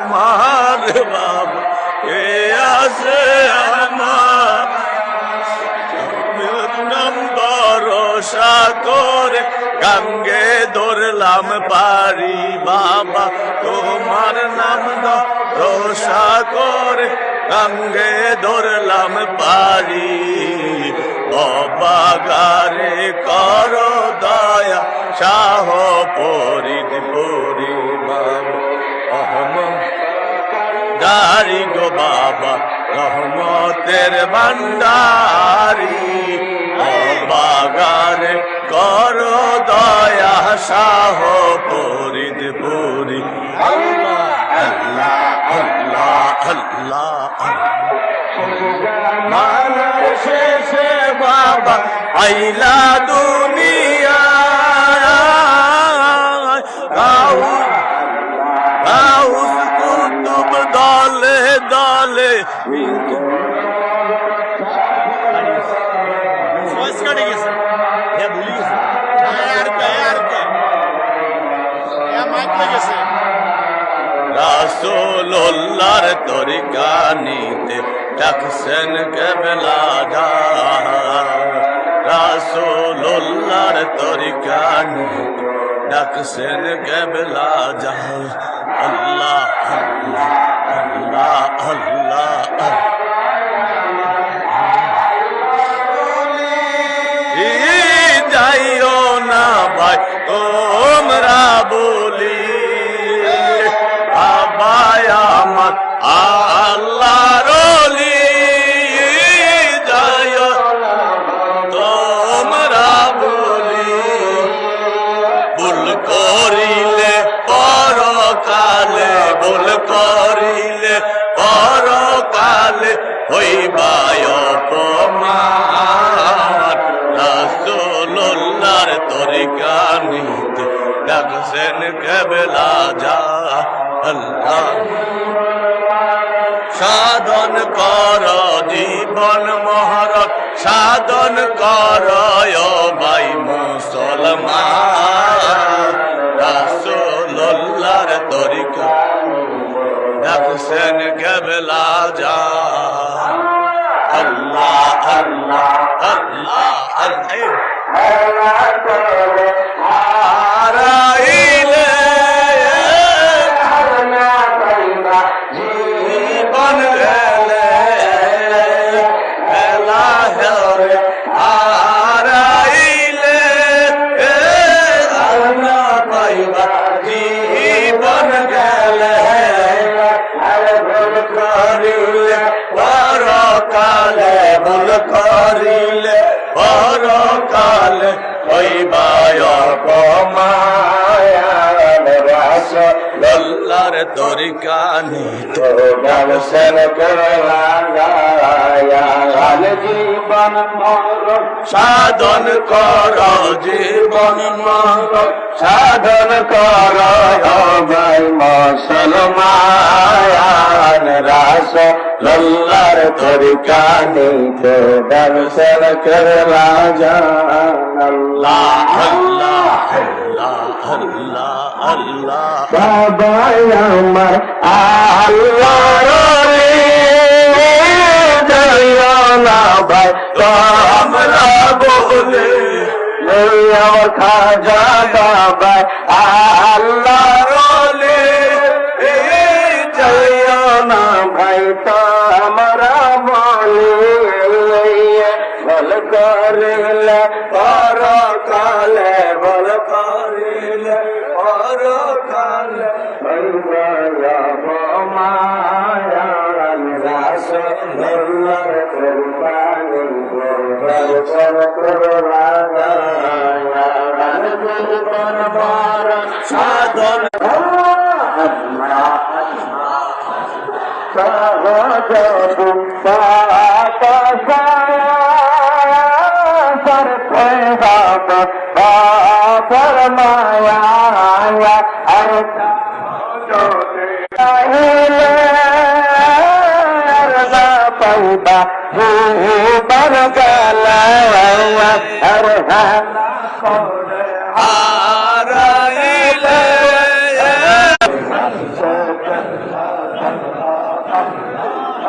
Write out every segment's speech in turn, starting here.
আমার বাবা কে আছে আমার। করে গঙ্গে ধরলাম পারি বাবা। তোমার নাম ভরসা করে গঙ্গে ধরলাম পারি। বাবা গারে কর দয়া শাহ দারি গো বাবা, রহমতের ভান্ডারি। বাগারে কর দয়া শাহ পরিদ পুরি শেষে বাবা, আইলা দুনিয়া তরিকা নিতে ডাকছেন কেবলা রাসুল্লার তরিকা নিতে ডাকছেন কেবলা যা আল্লাহ আল্লাহ আল্লাহ আল্লাহ। জীবন মহরত সাধন কর ভাই মুসলমান। রাসূলুল্লাহর তরিকা। ডাকছেন কেবলা যা। আল্লাহ আল্লাহ আল্লাহ আল্লাহ। করিলে পরকালে হইবায় অপমায়ান রাস লল্লার তরিকা নিত ব্যবসের জীবন মরণ, সাধন কর জীবন সাধন কর মুসলমান রাস লল্লার তরিকা নিত ব্যবসের করলা জান। আল্লাহ আল্লাহ আল্লাহ। আল্লাহ আল্লাহ বাবাই আমার আল্লাহ না ভাই তোমরা বলে আমার খাজা বাবা আল্লাহ রলে ভাই তোমরা বলে বল করিলে বারগালা আরহাম হারাইলে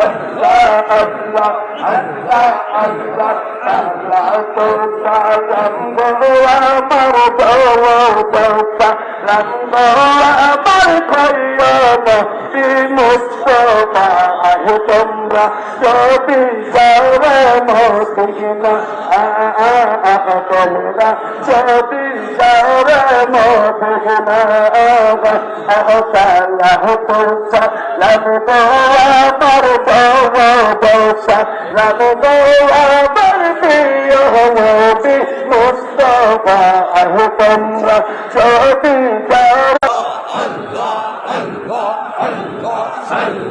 আল্লাহ আল্লাহ আল্লাহ আল্লাহ তো আহ মদিনা তোমরা যদি যাবে মদিনা আল্লাহ পৌঁছা লাগবো আমার পৌঁছা লাগবো আমার প্রিয় Modi Mustafa Allah, Allah, Allah,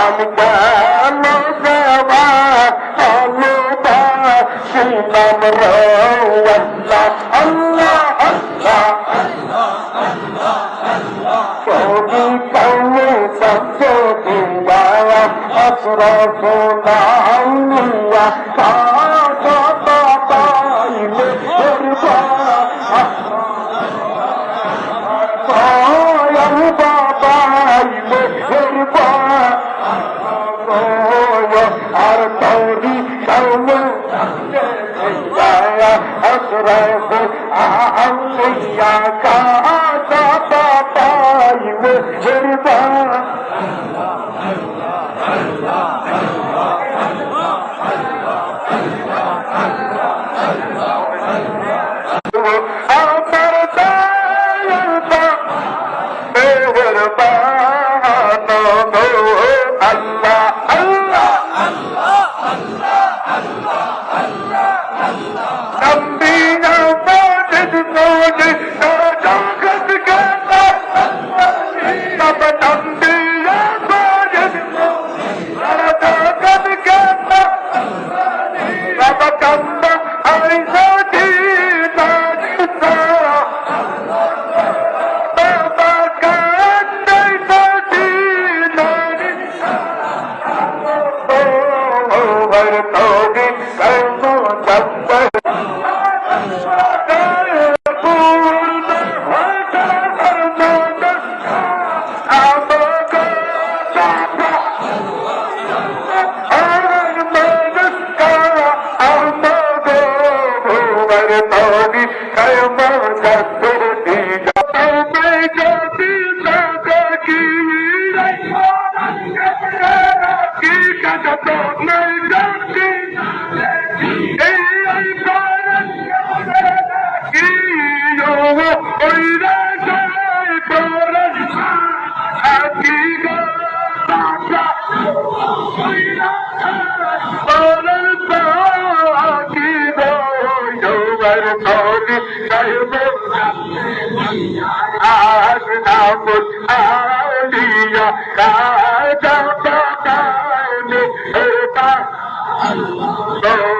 भो हवा ya ka Make Hello.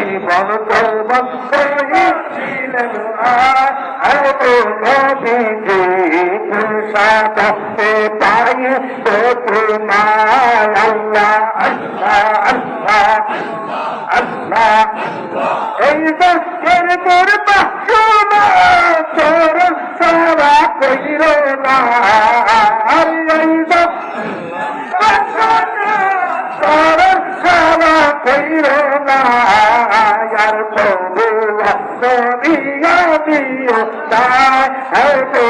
জীবন তোমার শহীদ আর তো নবী गो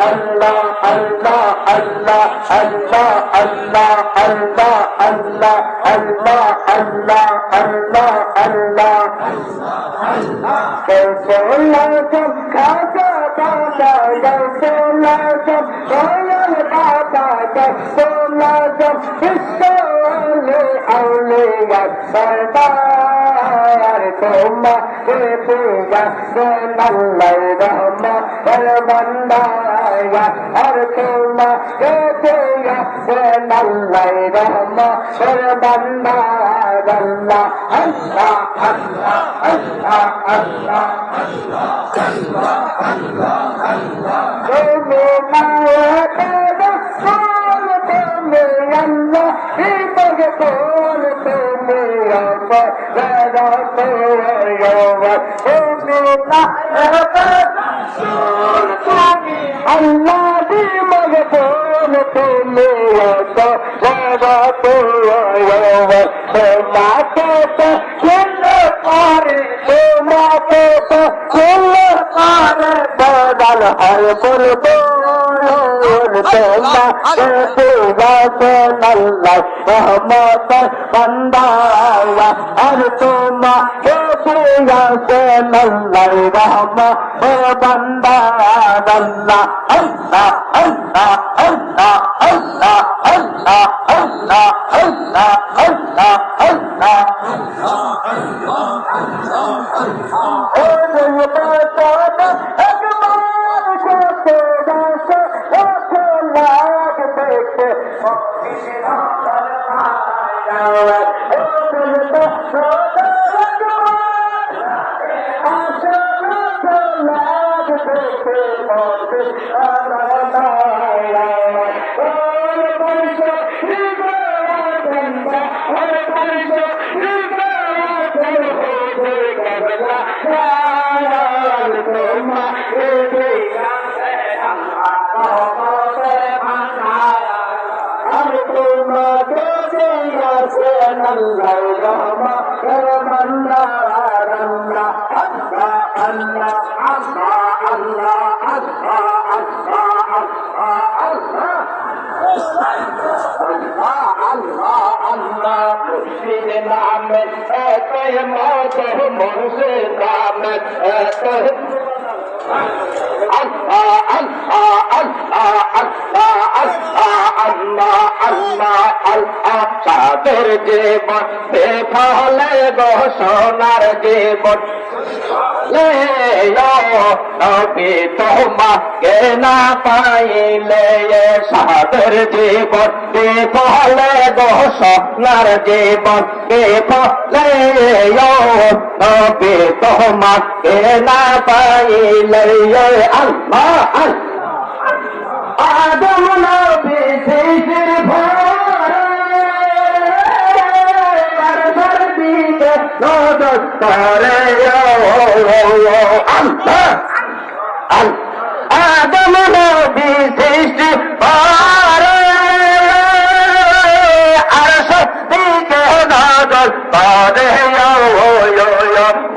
আল্লাহ الله الله الله الله الله الله الله Allah Hare Krishna, রহমত বান্দাওয়া আর তোমা গেছেন আল্লাহ রহমত বান্দা আল্লাহ আল্লাহ আল্লাহ আল্লাহ আল্লাহ আল্লাহ আল্লাহ আল্লাহ আল্লাহ আল্লাহ Ararat সাদের জীবন বেফলে গো সোনার জীবন নবী তোমাকে না পাইলে সাদের জীবন বিফলে গো সোনার জীবন বিফলে নবী তোমাকে না পাইলে আল্লাহ আদম নবী শিশির আদম নবী সৃষ্টি পারে আর সত্যিকে নজর পারে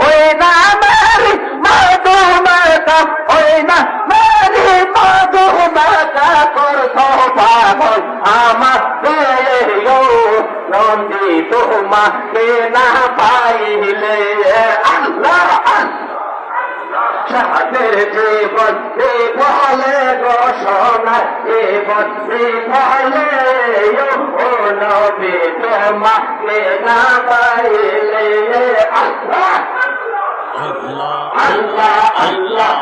ওই না মেরি মধু মাতা ওই না মেরি মধু মাতা করতো পাগল আমার তোমাকে না পাইলে আল্লাহ সাদের জীবন বলে গো সোনা জীবন বলে নবী তোমাকে না পাইলে আল্লাহ আল্লাহ আল্লাহ আল্লাহ